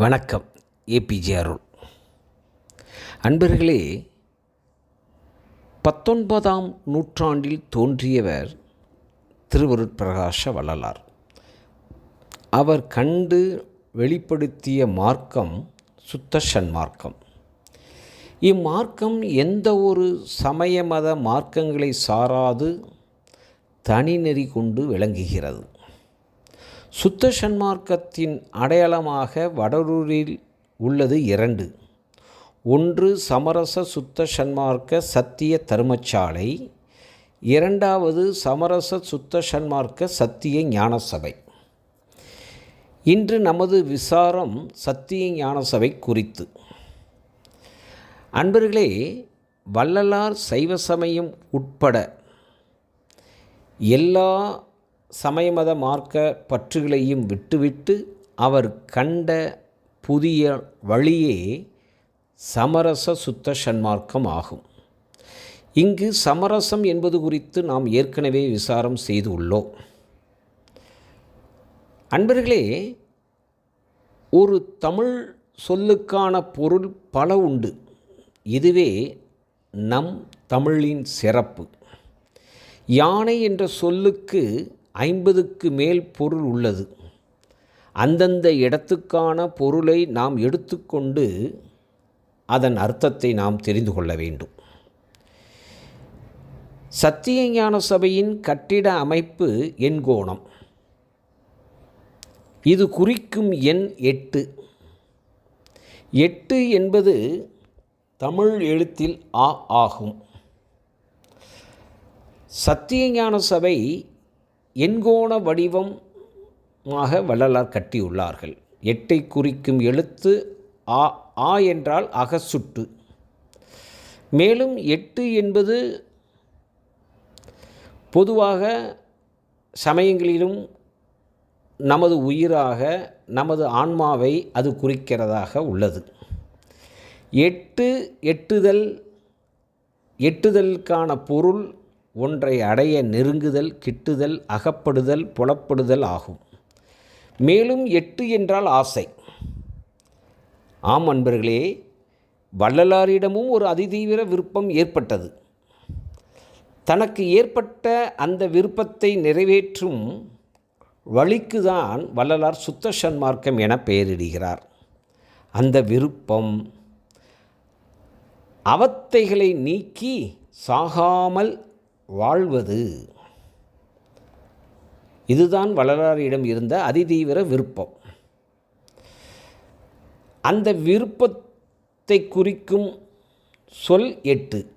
வணக்கம் ஏபிஜே அருள். அன்பர்களே பத்தொன்பதாம் நூற்றாண்டில் தோன்றியவர் திருவருட்பிரகாச வள்ளலார். அவர் கண்டு வெளிப்படுத்திய மார்க்கம் சுத்த சன்மார்க்கம் இம்மார்க்கம் எந்த ஒரு சமய மத மார்க்கங்களை சாராது தனிநெறி கொண்டு விளங்குகிறது. சுத்த சன்மார்க்கத்தின் அடையாளமாக வடலூரில் உள்ளது இரண்டு. ஒன்று சமரச சுத்த சன்மார்க்க சத்திய தர்மசாலை. இரண்டாவது சமரச சுத்த சன்மார்க்க சத்திய ஞான சபை இன்று நமது விசாரம் சத்திய ஞான சபை குறித்து. அன்பர்களே வள்ளலார் சைவ சமயம் உட்பட எல்லா சமயமத மார்க்க பற்றுகளையும் விட்டுவிட்டு அவர் கண்ட புதிய வழியே சமரச சுத்த சன்மார்க்கம் ஆகும். இங்கு சமரசம் என்பது குறித்து நாம் ஏற்கனவே விசாரம் செய்து உள்ளோம். அன்பர்களே ஒரு தமிழ் சொல்லுக்கான பொருள் பல உண்டு. இதுவே நம் தமிழின் சிறப்பு. யானை என்ற சொல்லுக்கு ஐம்பதுக்கு மேல் பொருள் உள்ளது. அந்தந்த இடத்துக்கான பொருளை நாம் எடுத்துக்கொண்டு அதன் அர்த்தத்தை நாம் தெரிந்து கொள்ள வேண்டும். சத்திய ஞான சபையின் கட்டிட அமைப்பு எண்கோணம் இது குறிக்கும் எண் எட்டு. எட்டு என்பது தமிழ் எழுத்தில் ஆ ஆகும். சத்தியஞான சபை எண்கோண வடிவமாக வள்ளலார் கட்டியுள்ளார்கள். எட்டை குறிக்கும் எழுத்து ஆ ஆ என்றால் அகசுட்டு மேலும் எட்டு என்பது பொதுவாக சமயங்களிலும் நமது உயிராக நமது ஆன்மாவை அது குறிக்கிறதாக உள்ளது. எட்டு எட்டுதல் எட்டுதலுக்கான பொருள் ஒன்றை அடைய நெருங்குதல் கிட்டுதல் அகப்படுதல் புலப்படுதல் ஆகும். மேலும் எட்டு என்றால் ஆசை. ஆம் அன்பர்களே வள்ளலாரிடமும் ஒரு அதிதீவிர விருப்பம் ஏற்பட்டது. தனக்கு ஏற்பட்ட அந்த விருப்பத்தை நிறைவேற்றும் வழிக்குதான் வள்ளலார் சுத்த சன்மார்க்கம் என பெயரிடுகிறார். அந்த விருப்பம் அவத்தைகளை நீக்கி சாகாமல் வாழ்வது. இதுதான் வள்ளலாரிடம் இருந்த அதிதீவிர விருப்பம். அந்த விருப்பத்தை குறிக்கும் சொல் எட்டு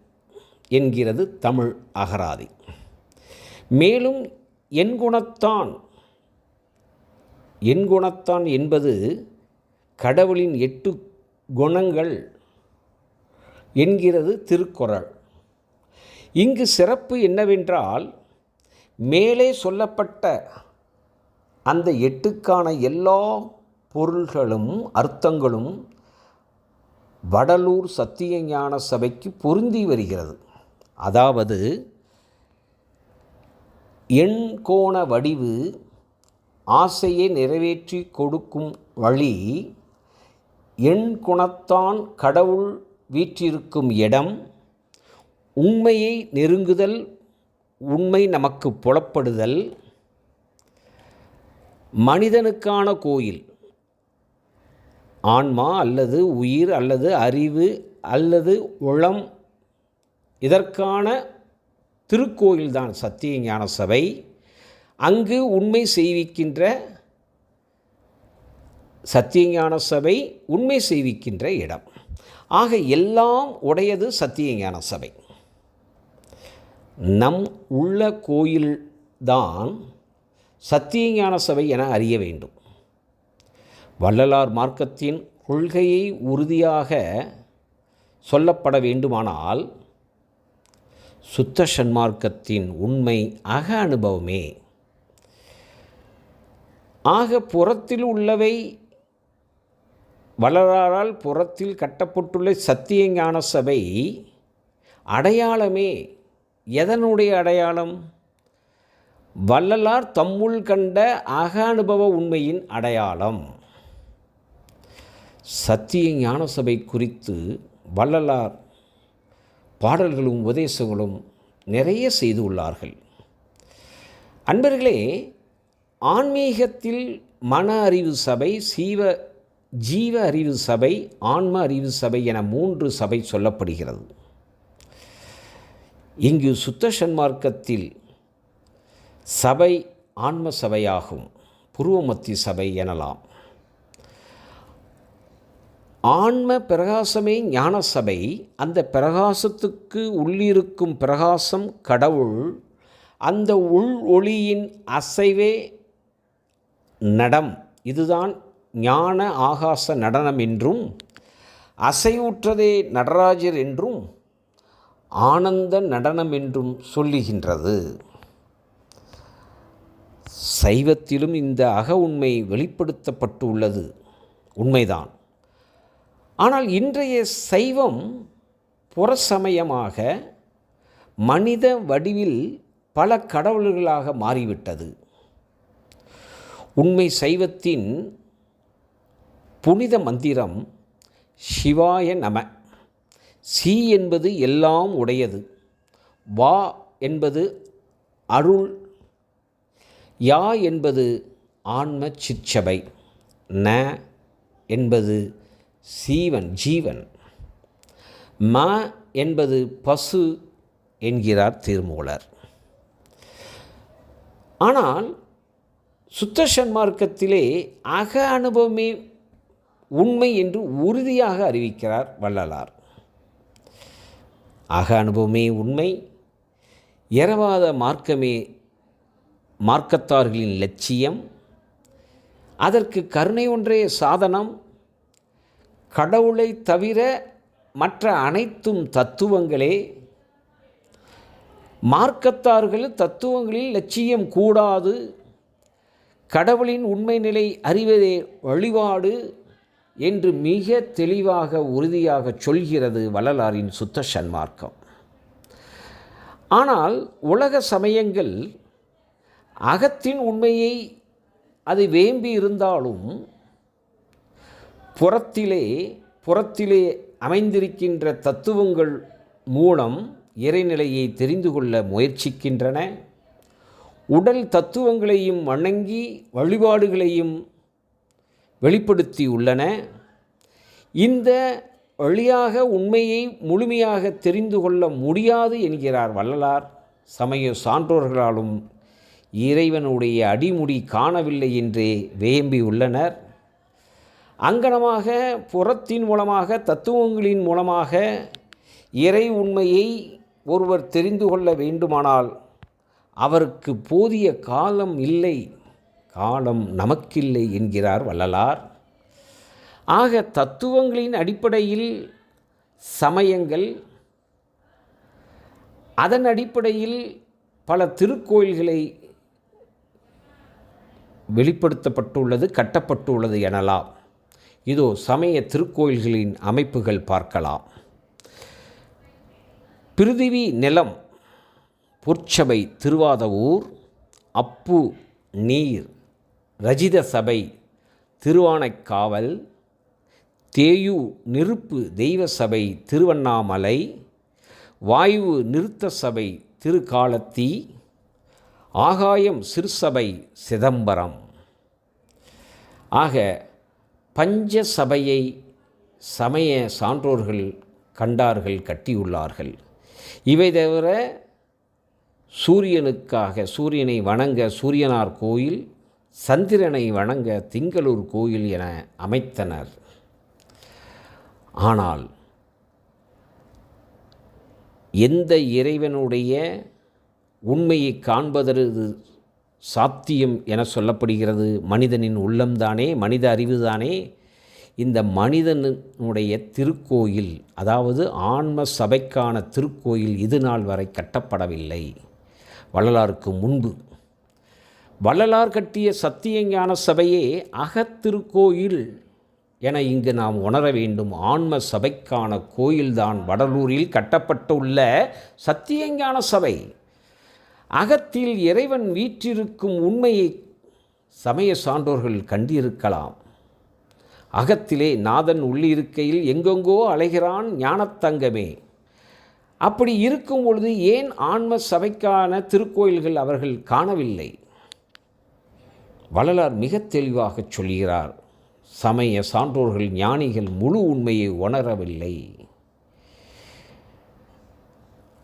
என்கிறது தமிழ் அகராதி. மேலும் என் குணத்தான் என் குணத்தான் என்பது கடவுளின் எட்டு குணங்கள் என்கிறது திருக்குறள். இங்கு சிறப்பு என்னவென்றால் மேலே சொல்லப்பட்ட அந்த எட்டுக்கான எல்லா பொருள்களும் அர்த்தங்களும் வடலூர் சத்தியஞான சபைக்கு பொருந்தி வருகிறது. அதாவது எண் கோண வடிவு ஆசையை நிறைவேற்றி கொடுக்கும் வழி எண் குணத்தான் கடவுள் வீற்றிருக்கும் இடம் உண்மையை நெருங்குதல் உண்மை நமக்கு புலப்படுதல் மனிதனுக்கான கோயில். ஆன்மா அல்லது உயிர் அல்லது அறிவு அல்லது உளம் இதற்கான திருக்கோயில்தான் சத்திய ஞான சபை அங்கு உண்மை செய்விக்கின்ற சத்தியஞான சபை உண்மை செய்விக்கின்ற இடம். ஆக எல்லாம் உடையது சத்தியஞான சபை நம் உள்ள கோயில்தான் சத்தியஞான சபை என அறிய வேண்டும். வள்ளலார் மார்க்கத்தின் கொள்கையை உறுதியாக சொல்லப்பட வேண்டுமானால் சுத்த சன்மார்க்கத்தின் உண்மை அக அனுபவமே. ஆக புறத்தில் உள்ளவை வள்ளலாரால் புறத்தில் கட்டப்பட்டுள்ள சத்திய ஞான சபை அடையாளமே எதனுடைய அடையாளம்? வள்ளலார் தம்முள் கண்ட அக அனுபவ உண்மையின் அடையாளம். சத்திய ஞான சபை குறித்து வள்ளலார் பாடல்களும் உபதேசங்களும் நிறைய செய்துள்ளார்கள் அன்பர்களே ஆன்மீகத்தில் மன அறிவு சபை சீவ ஜீவ அறிவு சபை ஆன்ம அறிவு சபை என மூன்று சபை சொல்லப்படுகிறது. இங்கு சுத்த சன்மார்க்கத்தில் சபை ஆன்ம சபையாகும். புருவமத்தி சபை எனலாம். ஆன்ம பிரகாசமே ஞான சபை. அந்த பிரகாசத்துக்கு உள்ளிருக்கும் பிரகாசம் கடவுள். அந்த உள் ஒளியின் அசைவே நடம் இதுதான் ஞான ஆகாச நடனம் என்றும் அசைவுற்றதே நடராஜர் என்றும் ஆனந்த நடனம் என்றும் சொல்லுகின்றது. சைவத்திலும் இந்த அக உண்மை வெளிப்படுத்தப்பட்டு உள்ளது உண்மைதான். ஆனால் இன்றைய சைவம் புறசமயமாக மனித வடிவில் பல கடவுள்களாக மாறிவிட்டது. உண்மை சைவத்தின் புனித மந்திரம் சிவாய நம சி என்பது எல்லாம் உடையது. வா என்பது அருள். யா என்பது ஆன்ம சிற்சபை. ந என்பது சீவன் ஜீவன். ம என்பது பசு என்கிறார் திருமூலர். ஆனால் சுத்த சன்மார்க்கத்திலே அக அனுபவமே உண்மை என்று உறுதியாக அறிவிக்கிறார் வள்ளலார். அக அனுபவமே உண்மை. இரவாத மார்க்கமே மார்க்கத்தார்களின் லட்சியம். அதற்கு கருணை ஒன்றே சாதனம். கடவுளை தவிர மற்ற அனைத்தும் தத்துவங்களே. மார்க்கத்தார்கள் தத்துவங்களில் லட்சியம் கூடாது. கடவுளின் உண்மை நிலை அறிவதே வழிபாடு. என்று மிக தெளிவாக உறுதியாக சொல்கிறது வள்ளலாரின் சுத்த சன்மார்க்கம். ஆனால் உலக சமயங்கள் அகத்தின் உண்மையை அது வேம்பி இருந்தாலும் புறத்திலே புறத்திலே அமைந்திருக்கின்ற தத்துவங்கள் மூலம் இறைநிலையை தெரிந்து கொள்ள முயற்சிக்கின்றன. உடல் தத்துவங்களையும் வணங்கி வழிபாடுகளையும் வெளிப்படுத்தி உள்ளன. இந்த வழியாக உண்மையை முழுமையாக தெரிந்து கொள்ள முடியாது என்கிறார் வள்ளலார். சமய சான்றோர்களாலும் இறைவனுடைய அடிமுடி காணவில்லை என்றே வேம்பி உள்ளனர். அங்கனமாக புறத்தின் மூலமாக தத்துவங்களின் மூலமாக இறை உண்மையை ஒருவர் தெரிந்து கொள்ள வேண்டுமானால் அவருக்கு போதிய காலம் இல்லை. காலம் நமக்கில்லை என்கிறார் வள்ளலார். ஆக தத்துவங்களின் அடிப்படையில் சமயங்கள் அதன் அடிப்படையில் பல திருக்கோயில்களை வெளிப்படுத்தப்பட்டுள்ளது கட்டப்பட்டுள்ளது எனலாம். இதோ சமய திருக்கோயில்களின் அமைப்புகள் பார்க்கலாம். பிருதிவி நிலம் பொற்சபை திருவாதவூர் அப்பு நீர் ரஜித சபை திருவானைக்காவல் தேயு நெருப்பு தெய்வ சபை திருவண்ணாமலை வாயு நிறுத்த சபை திருக்காலத்தி ஆகாயம் சிறுசபை சிதம்பரம். ஆக பஞ்ச சபையை சமய சான்றோர்கள் கண்டார்கள் கட்டியுள்ளார்கள். இவை தவிர சூரியனுக்காக சூரியனை வணங்க சூரியனார் கோயில் சந்திரனை வணங்க திங்களூர் கோயில் என அமைத்தனர். ஆனால் எந்த இறைவனுடைய உண்மையை காண்பதற்கு சாத்தியம் என சொல்லப்படுகிறது? மனிதனின் உள்ளம்தானே? மனித அறிவுதானே? இந்த மனிதனுடைய திருக்கோயில் அதாவது ஆன்ம சபைக்கான திருக்கோயில் இது நாள் வரை கட்டப்படவில்லை. வள்ளலாருக்கு முன்பு வள்ளலார் கட்டிய சத்தியஞான சபையே அகத்திருக்கோயில் என இங்கு நாம் உணர வேண்டும். ஆன்ம சபைக்கான கோயில்தான் வடலூரில் கட்டப்பட்டுள்ள சத்தியஞான சபை. அகத்தில் இறைவன் வீற்றிருக்கும் உண்மையை சமய சான்றோர்கள் கண்டிருக்கலாம். அகத்திலே நாதன் உள்ளிருக்கையில் எங்கெங்கோ அலைகிறான் ஞானத்தங்கமே. அப்படி இருக்கும் பொழுது ஏன் ஆன்ம சபைக்கான திருக்கோயில்கள் அவர்கள் காணவில்லை? வள்ளலார் மிக தெளிவாக சொல்கிறார் சமய சான்றோர்கள் ஞானிகள் முழு உண்மையை உணரவில்லை.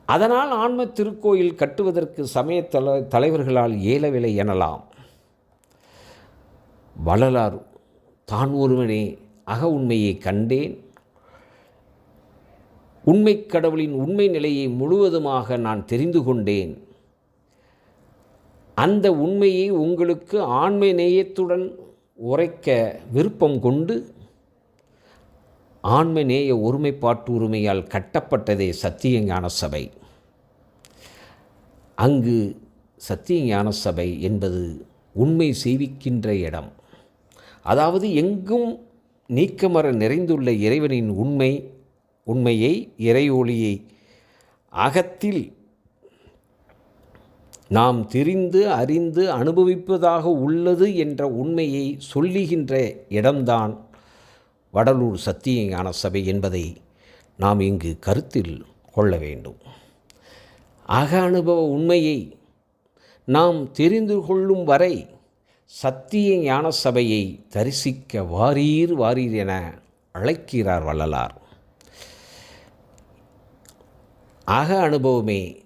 அதனால் ஆன்ம திருக்கோயில் கட்டுவதற்கு சமய தல தலைவர்களால் இயலவில்லை எனலாம். வள்ளலார் தான் ஒருவனே அக உண்மையை கண்டேன். உண்மை கடவுளின் உண்மை நிலையை முழுவதுமாக நான் தெரிந்து கொண்டேன். அந்த உண்மையை உங்களுக்கு ஆண்மை நேயத்துடன் உரைக்க விருப்பம் கொண்டு ஆண்மை நேய ஒருமைப்பாட்டு உரிமையால் கட்டப்பட்டதே சத்தியஞான சபை. அங்கு சத்தியஞான சபை என்பது உண்மை செய்விக்கின்ற இடம். அதாவது எங்கும் நீக்கமர நிறைந்துள்ள இறைவனின் உண்மை உண்மையை இறையொளியை அகத்தில் நாம் தெரிந்து அறிந்து அனுபவிப்பதாக உள்ளது என்ற உண்மையை சொல்லுகின்ற இடம்தான் வடலூர் சத்திய ஞான சபை என்பதை நாம் இங்கு கருத்தில் கொள்ள வேண்டும். அக அனுபவ உண்மையை நாம் தெரிந்து கொள்ளும் வரை சத்திய ஞான சபையை தரிசிக்க வாரீர் வாரீர் என அழைக்கிறார் வள்ளலார். அக அனுபவமே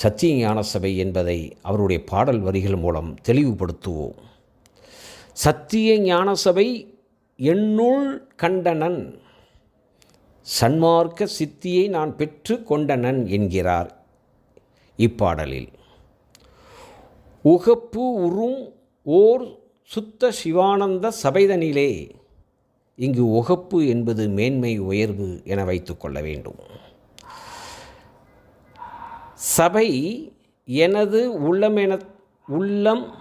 சத்திய ஞான சபை என்பதை அவருடைய பாடல் வரிகள் மூலம் தெளிவுபடுத்துவோம். சத்திய ஞான சபை என்னுள் கண்டனன் சன்மார்க்க சித்தியை நான் பெற்று கொண்டனன் என்கிறார் இப்பாடலில். உகப்பு உறும் ஓர் சுத்த சிவானந்த சபைதனிலே இங்கு உகப்பு என்பது மேன்மை உயர்வு என வைத்துக்கொள்ள வேண்டும். சபை எனது உள்ளமென உள்ளம்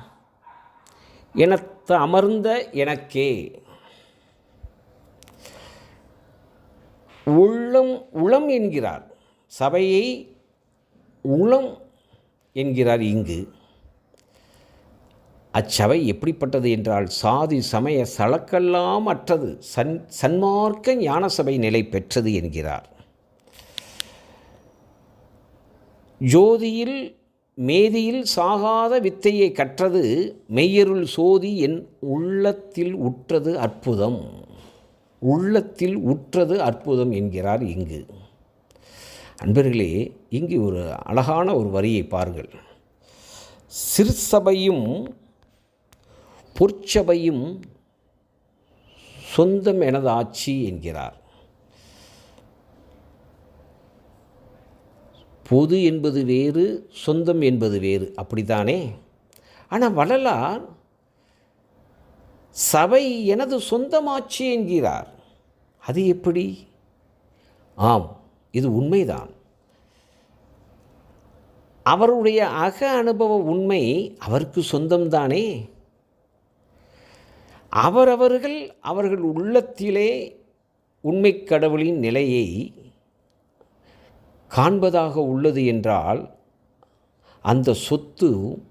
எனத்த அமர்ந்த எனக்கே. உள்ளம் உளம் என்கிறார். சபையை உளம் என்கிறார் இங்கு. அச்சபை எப்படிப்பட்டது என்றால் சாதி சமய சளக்கெல்லாம் அற்றது. சன் சன்மார்க்க ஞான சபை நிலை பெற்றது என்கிறார். ஜோதியில் மேதியில் சாகாத வித்தையை கற்றது மெய்யருள் சோதி என் உள்ளத்தில் உற்றது அற்புதம். உள்ளத்தில் உற்றது அற்புதம் என்கிறார் இங்கு. அன்பர்களே இங்கு ஒரு அழகான ஒரு வரியை பாருங்கள். சிற்சபையும் பொற்சபையும் சொந்தம் எனது ஆட்சி என்கிறார். பொது என்பது வேறு சொந்தம் என்பது வேறு. அப்படித்தானே? ஆனால் வள்ளலார் சபை எனது சொந்தமாச்சு என்கிறார். அது எப்படி? ஆம் இது உண்மைதான். அவருடைய அக அனுபவ உண்மை அவருக்கு சொந்தம்தானே? அவரவர்கள் அவர்கள் உள்ளத்திலே உண்மை கடவுளின் நிலையை காண்பதாக உள்ளது என்றால் அந்த சொத்து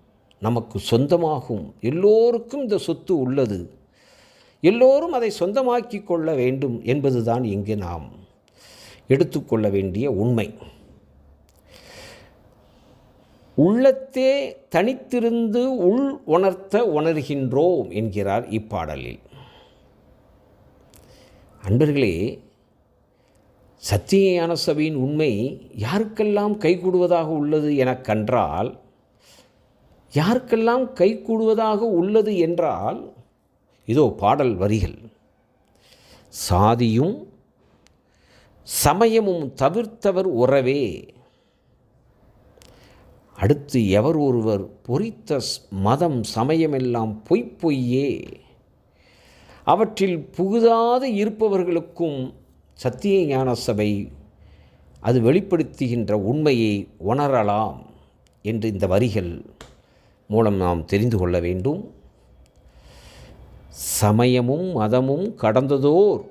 நமக்கு சொந்தமாகும். எல்லோருக்கும் இந்த சொத்து உள்ளது. எல்லோரும் அதை சொந்தமாக்கி கொள்ள வேண்டும் என்பதுதான் இங்கு நாம் எடுத்துக்கொள்ள வேண்டிய உண்மை. உள்ளத்தே தனித்திருந்து உள் உணர்த்த உணர்கின்றோம் என்கிறார் இப்பாடலில். அன்பர்களே சத்திய ஞான சபையின் உண்மை யாருக்கெல்லாம் கைகூடுவதாக உள்ளது எனக் கன்றால் யாருக்கெல்லாம் கைகூடுவதாக உள்ளது என்றால் இதோ பாடல் வரிகள். சாதியும் சமயமும் தவிர்த்தவர் உறவே. அடுத்து எவர் ஒருவர் பொறித்த மதம் சமயமெல்லாம் பொய் பொய்யே. அவற்றில் புகுதாது இருப்பவர்களுக்கும் சத்திய ஞான சபை அது வெளிப்படுத்துகின்ற உண்மையை உணரலாம் என்று இந்த வரிகள் மூலம் நாம் தெரிந்து கொள்ள வேண்டும். சமயமும் மதமும் கடந்ததோர்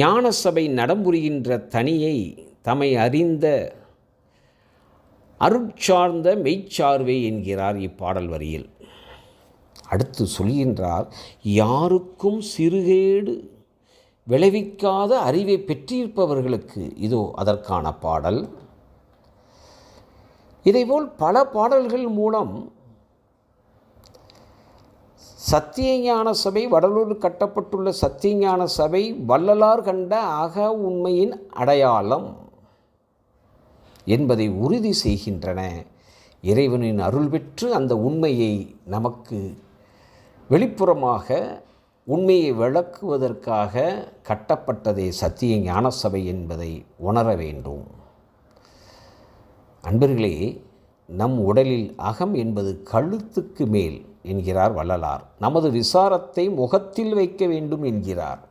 ஞான சபை நடம்புரிகின்ற தனியை தமை அறிந்த அருட்சார்ந்த மெய்ச்சார்வே என்கிறார் இப்பாடல் வரியில். அடுத்து சொல்கின்றார் யாருக்கும் சிறுகேடு விளைவிக்காத அறிவை பெற்றிருப்பவர்களுக்கு இதோ அதற்கான பாடல். இதேபோல் பல பாடல்கள் மூலம் சத்தியஞான சபை வடலூர் கட்டப்பட்டுள்ள சத்தியஞான சபை வள்ளலார் கண்ட அக உண்மையின் அடையாளம் என்பதை உறுதி செய்கின்றன. இறைவனின் அருள் பெற்று அந்த உண்மையை நமக்கு வெளிப்புறமாக உண்மையை விளக்குவதற்காக கட்டப்பட்டதே சத்திய ஞான சபை என்பதை உணர வேண்டும். அன்பர்களே நம் உடலில் அகம் என்பது கழுத்துக்கு மேல் என்கிறார் வள்ளலார். நமது விசாரத்தை முகத்தில் வைக்க வேண்டும் என்கிறார்.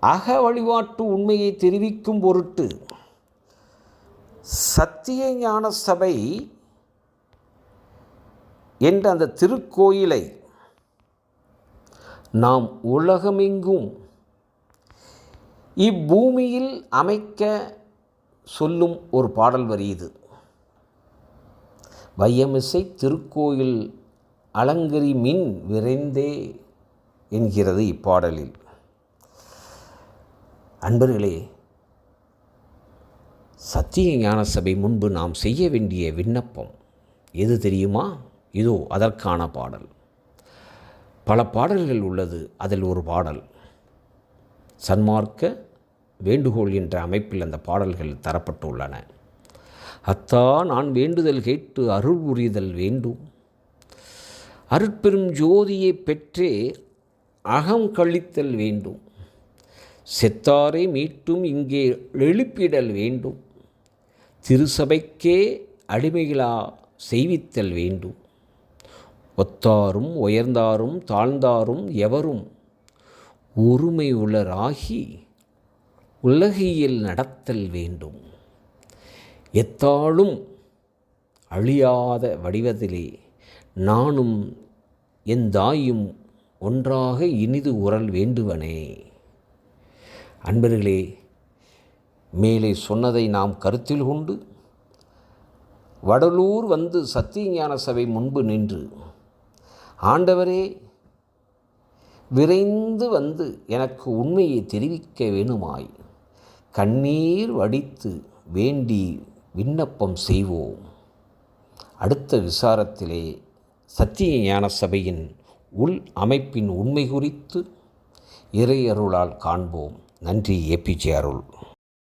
அக வழிபாட்டு உண்மையை தெரிவிக்கும் பொருட்டு சத்திய ஞான சபை என்ற அந்த திருக்கோயிலை நாம் உலகமெங்கும் இப்பூமியில் அமைக்க சொல்லும் ஒரு பாடல் வரி இது. வையமிசை திருக்கோயில் அலங்கரி மின் விரைந்தே என்கிறது இப்பாடலில். அன்பர்களே சத்திய ஞான சபை முன்பு நாம் செய்ய வேண்டிய விண்ணப்பம் எது தெரியுமா? இதோ அதற்கான பாடல். பல பாடல்கள் உள்ளது அதில் ஒரு பாடல். சன்மார்க்க வேண்டுகோள் என்ற அமைப்பில் அந்த பாடல்கள் தரப்பட்டுள்ளன. அத்தா நான் வேண்டுதல் கேட்டு அருள் புரிதல் வேண்டும். அருட்பெரும் ஜோதியை பெற்றே அகம் கழித்தல் வேண்டும். செத்தாரை மீட்டும் இங்கே எழுப்பிடல் வேண்டும். திருசபைக்கே அடிமைகளா செய்வித்தல் வேண்டும். ஒத்தாரும் உயர்ந்தாரும் தாழ்ந்தாரும் எவரும் ஒருமை உளராகி உலகியல் நடத்தல் வேண்டும். எத்தாலும் அழியாத வடிவத்திலே நானும் என் தாயும் ஒன்றாக இனிது உரல் வேண்டுவனே. அன்பர்களே மேலே சொன்னதை நாம் கருத்தில் கொண்டு வடலூர் வந்து சத்தியஞான சபை முன்பு நின்று ஆண்டவரே விரைந்து வந்து எனக்கு உண்மையை தெரிவிக்க வேணுமாய். கண்ணீர் வடித்து வேண்டி விண்ணப்பம் செய்வோம். அடுத்த விசாரத்திலே சத்திய ஞான சபையின் உள் அமைப்பின் உண்மை குறித்து இறையருளால் காண்போம். நன்றி ஏபிஜே அருள்.